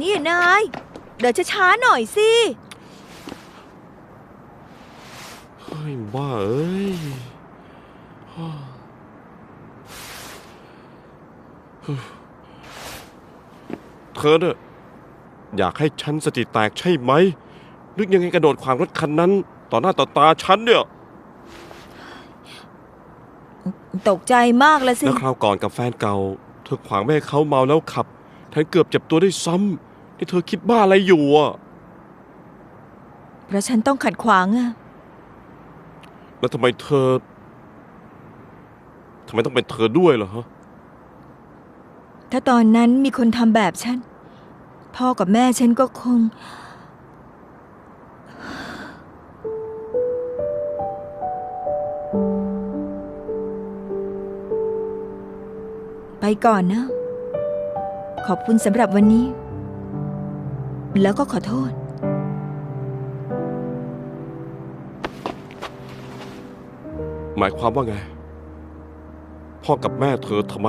นี่นาย เดินช้าๆหน่อยสิ เฮ้ยบ้าเอ้ยฮ่าเธอเนี่ยอยากให้ฉันสติแตกใช่ไหม นึกยังไงกระโดดขวางรถคันนั้น ต่อหน้าต่อตาฉันเนี่ย ตกใจมากละสิ แล้วคราวก่อนกับแฟนเก่า เธอขวางแม่ให้เขาเมาแล้วขับแทนเกือบเจ็บตัวได้วยซ้ำนี่เธอคิดบ้าอะไรอยู่อะเพราะฉันต้องขัดขวางอะแล้วทำไมเธอทำไมต้องเป็นเธอด้วยล่ะฮะถ้าตอนนั้นมีคนทำแบบฉัน พ่อกับแม่ฉันก็คง ไปก่อนนะ ขอบคุณสำหรับวันนี้ แล้วก็ขอโทษ หมายความว่าไง พ่อกับแม่เธอทำไม